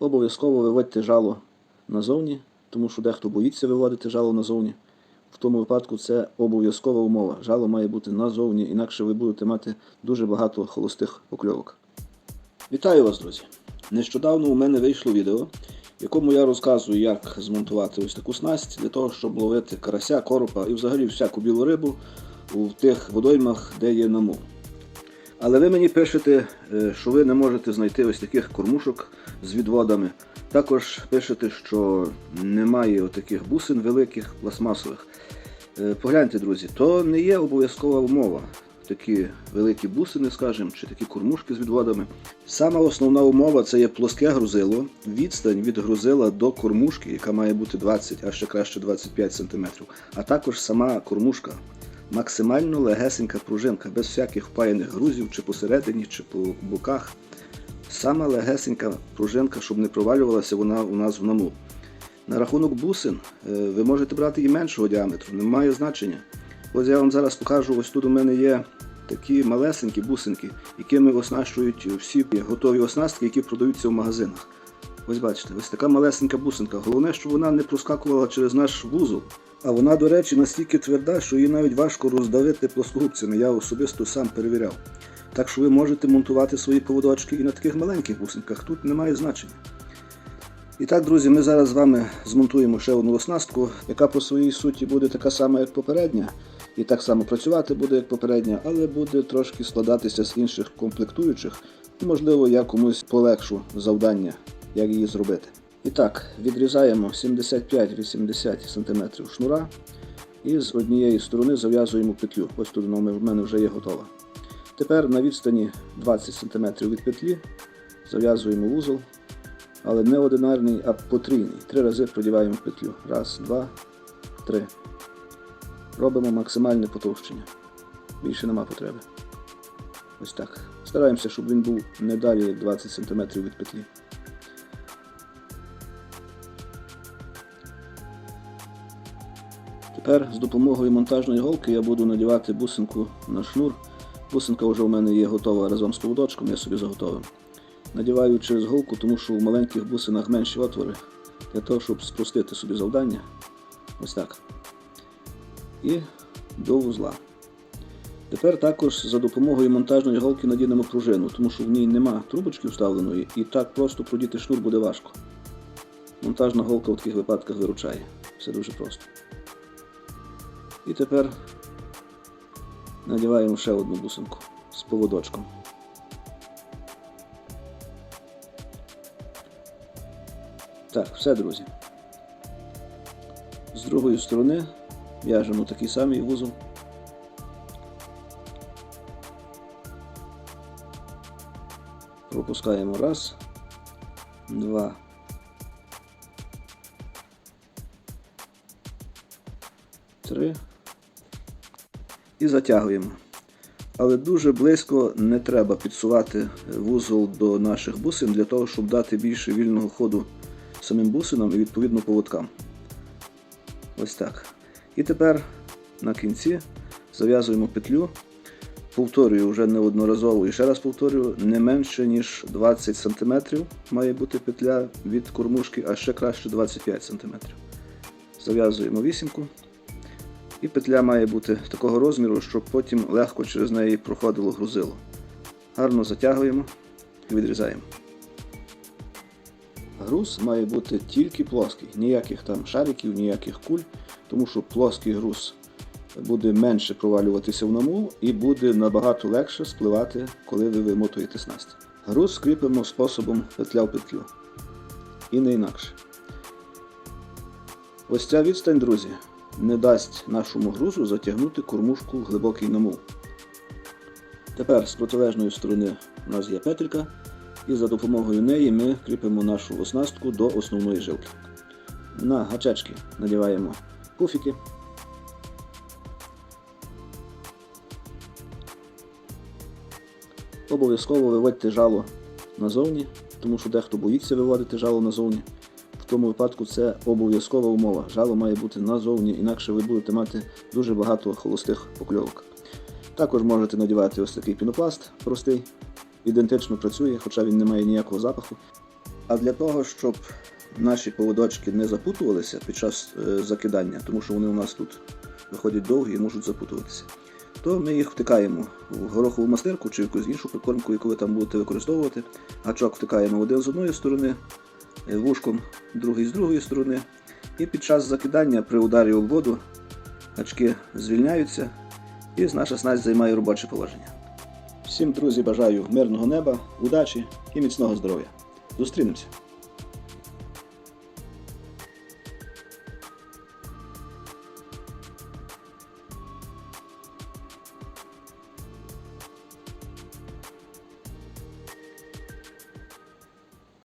Обов'язково виводьте жало назовні, тому що дехто боїться виводити жало назовні. В тому випадку це обов'язкова умова. Жало має бути назовні, інакше ви будете мати дуже багато холостих покльовок. Вітаю вас, друзі! Нещодавно у мене вийшло відео, в якому я розказую, як змонтувати ось таку снасть для того, щоб ловити карася, коропа і взагалі всяку білу рибу у тих водоймах, де є намул. Але ви мені пишете, е, що ви не можете знайти ось таких кормушок з відводами. Також пишете, що немає отаких бусин великих, пластмасових. Е, Погляньте, друзі, то не є обов'язкова умова. Такі великі бусини, скажімо, чи такі кормушки з відводами. Сама основна умова це є плоске грузило, відстань від грузила до кормушки, яка має бути 20, а ще краще 25 см. А також сама кормушка. Максимально легесенька пружинка, без всяких впаяних грузів, чи посередині, чи по боках. Сама легесенька пружинка, щоб не провалювалася вона у нас в наму. На рахунок бусин, е, ви можете брати і меншого діаметру, не має значення. Ось я вам зараз покажу, ось тут у мене є такі малесенькі бусинки, якими оснащують всі готові оснастки, які продаються в магазинах. Ось бачите, ось така малесенька бусинка. Головне, щоб вона не проскакувала через наш вузол. А вона, до речі, настільки тверда, що її навіть важко роздавити плоскогубцями. Я особисто сам перевіряв. Так що ви можете монтувати свої поводочки і на таких маленьких бусинках. Тут немає значення. І так, друзі, ми зараз з вами змонтуємо ще одну оснастку, яка по своїй суті буде така сама, як попередня, і так само працювати буде, як попередня, але буде трошки складатися з інших комплектуючих. Можливо, я комусь полегшу завдання, як її зробити. І так, відрізаємо 75-80 см шнура і з однієї сторони зав'язуємо петлю. Ось тут вона в мене вже є готова. Тепер на відстані 20 см від петлі зав'язуємо вузол, але не одинарний, а потрійний. Три рази продіваємо петлю. Раз, два, три. Робимо максимальне потовщення. Більше нема потреби. Ось так. Стараємося, щоб він був не далі як 20 см від петлі. Тепер з допомогою монтажної голки я буду надівати бусинку на шнур. Бусинка вже у мене є готова разом з поводочком, я собі заготовив. Надіваю через голку, тому що у маленьких бусинах менші отвори, для того, щоб спростити собі завдання. Ось так. І до вузла. Тепер також за допомогою монтажної голки надінемо пружину, тому що в ній нема трубочки вставленої і так просто продіти шнур буде важко. Монтажна голка в таких випадках виручає. Все дуже просто. І тепер надіваємо ще одну бусинку з поводочком. Так, все, друзі. З другої сторони в'яжемо такий самий вузол. Пропускаємо раз, два. Три. І затягуємо. Але дуже близько не треба підсувати вузол до наших бусин для того, щоб дати більше вільного ходу самим бусинам і відповідно поводкам. Ось так. І тепер на кінці зав'язуємо петлю. Повторюю вже неодноразово і ще раз повторюю, не менше ніж 20 см має бути петля від кормушки, а ще краще 25 см. Зав'язуємо вісімку. І петля має бути такого розміру, щоб потім легко через неї проходило грузило. Гарно затягуємо і відрізаємо. Груз має бути тільки плоский, ніяких там шариків, ніяких куль, тому що плоский груз буде менше провалюватися в намул і буде набагато легше спливати, коли ви вимотуєте снасть. Груз скріпимо способом петля в петлю. І не інакше. Ось ця відстань, друзі, не дасть нашому грузу затягнути кормушку в глибокий намул. Тепер з протилежної сторони у нас є петелька, і за допомогою неї ми кріпимо нашу оснастку до основної жилки. На гачечки надіваємо пуфіки. Обов'язково виводьте жало назовні, тому що дехто боїться виводити жало назовні. В тому випадку це обов'язкова умова. Жало має бути назовні, інакше ви будете мати дуже багато холостих покльовок. Також можете надівати ось такий пінопласт простий, ідентично працює, хоча він не має ніякого запаху. А для того, щоб наші поводочки не запутувалися під час е, закидання, тому що вони у нас тут виходять довгі і можуть запутуватися, то ми їх втикаємо в горохову мастирку чи в якусь іншу прикормку, яку ви там будете використовувати. Гачок втикаємо один з одної сторони, вушком другий з другої сторони. І під час закидання при ударі об воду гачки звільняються і наша снасть займає робоче положення. Всім, друзі, бажаю мирного неба, удачі і міцного здоров'я. Зустрінемося!